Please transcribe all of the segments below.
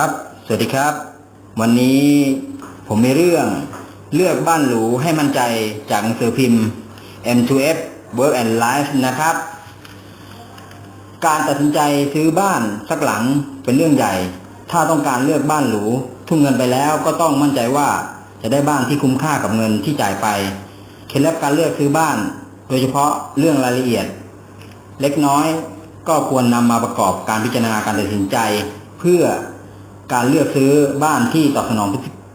ครับ สวัสดีครับ วันนี้ผมมีเรื่องเลือกบ้านหรูให้มั่นใจจากหนังสือพิมพ์ M2F Work and Life นะครับ การตัดสินใจซื้อบ้านสักหลังเป็นเรื่องใหญ่ ถ้าต้องการเลือกบ้านหรูทุ่มเงินไปแล้วก็ต้องมั่นใจว่าจะได้บ้านที่คุ้มค่ากับเงินที่จ่ายไป เคล็ดลับการเลือกซื้อบ้าน โดยเฉพาะเรื่องรายละเอียด เล็กน้อยก็ควรนำมาประกอบการพิจารณาการตัดสินใจ เพื่อ การเลือกซื้อบ้านที่ตอบสนอง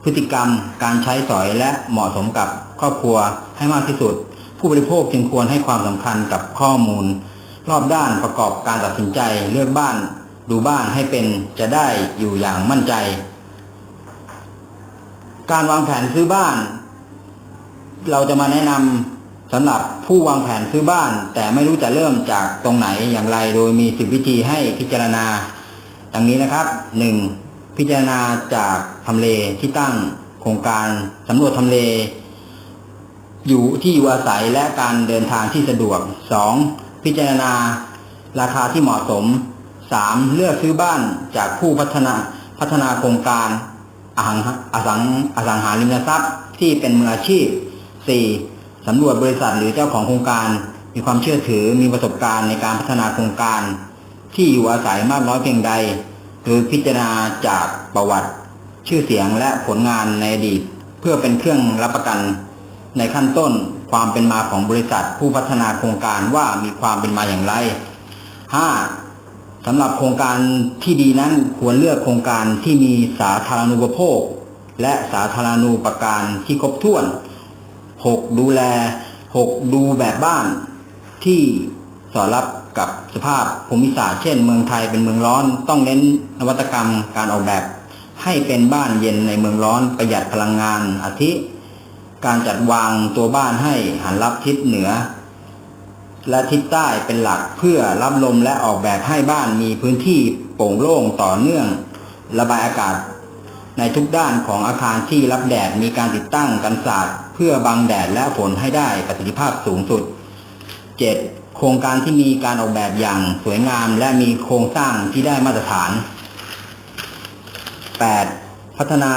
พฤติกรรม การใช้สอยและเหมาะสมกับครอบครัวให้มากที่สุด ผู้บริโภคจึงควรให้ความสำคัญกับข้อมูล รอบด้านประกอบการตัดสินใจเลือกบ้าน ดูบ้านให้เป็นจะได้อยู่อย่างมั่นใจ การวางแผนซื้อบ้าน เราจะมาแนะนำสำหรับผู้วางแผนซื้อบ้าน แต่ไม่รู้จะเริ่มจากตรงไหนอย่างไรโดยมีสิบวิธีให้พิจารณาดังนี้นะครับ 1. พิจารณาจากทำเลที่ตั้งโครงการสำรวจทำเล อยู่ที่อยู่อาศัยและการเดินทางที่สะดวก 2. พิจารณาราคาที่เหมาะสม 3. เลือกซื้อบ้านจากผู้พัฒนาพัฒนาโครงการอสังอสังอสังหาริมทรัพย์ที่เป็นมืออาชีพ 4. สำรวจบริษัทหรือเจ้าของโครงการ มีความเชื่อถือมีประสบการณ์ในการพัฒนาโครงการ ที่อยู่อาศัยมากน้อยเพียงใด รือพิจารณาจากประวัติ ชื่อเสียงและผลงานในอดีตเพื่อเป็นเครื่องรับประกัน ในขั้นต้นความเป็นมาของบริษัทผู้พัฒนาโครงการว่ามีความเป็นมาอย่างไร 5. สำหรับโครงการที่ดีนั้นควรเลือกโครงการที่มีสาธารณูปโภค และสาธารณูปการที่ครบถ้วน 6. ดูแล 6. ดูแบบบ้านที่ สอดรับกับสภาพภูมิศาสตร์เช่นเมืองไทยเป็นเมืองร้อน ต้องเน้นนวัตกรรมการออกแบบ ให้เป็นบ้านเย็นในเมืองร้อนประหยัดพลังงานอาทิ การจัดวางตัวบ้านให้หันรับทิศเหนือ และทิศใต้เป็นหลักเพื่อรับลมและออกแบบให้บ้านมีพื้นที่โปร่งโล่งต่อเนื่อง ระบายอากาศ ในทุกด้านของอาคารที่รับแดดมีการติดตั้งกันศาสตร์ เพื่อบังแดดและฝนให้ได้ประสิทธิภาพสูงสุด 7. โครงการที่มีการออกแบบอย่างสวยงามและมีโครงสร้างที่ได้มาตรฐาน 8. พัฒนา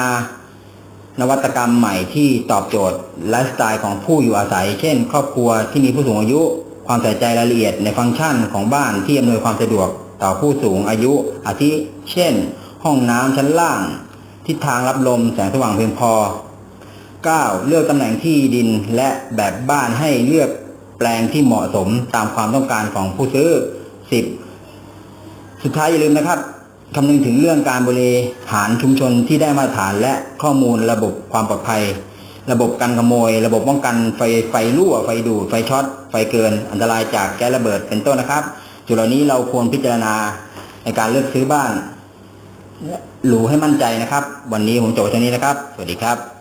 นวัตกรรมใหม่ที่ตอบโจทย์ไลฟ์สไตล์ของผู้อยู่อาศัย เช่น ครอบครัวที่มีผู้สูงอายุ ความใส่ใจรายละเอียดในฟังก์ชันของบ้านที่อำนวยความสะดวกต่อผู้สูงอายุ อาทิ เช่น ห้องน้ำชั้นล่าง ทิศทางรับลมแสงสว่างเพียงพอ 9. เลือกตำแหน่งที่ดินและแบบบ้านให้เลือก แปลงที่เหมาะสมตามความต้องการของผู้ซื้อ 10. สุดท้ายอย่าลืมนะครับคำนึงถึงเรื่องการบริหารชุมชนที่ได้มาตรฐานและข้อมูลระบบความปลอดภัย ระบบกันขโมย ระบบป้องกันไฟไฟรั่วไฟดูดไฟช็อตไฟเกิน อันตรายจากแก๊สระเบิดเป็นต้นนะครับจุดเหล่านี้เราควรพิจารณาในการเลือกซื้อบ้านหรูให้มั่นใจนะครับ วันนี้ผมโจทย์เท่านี้นะครับ สวัสดีครับ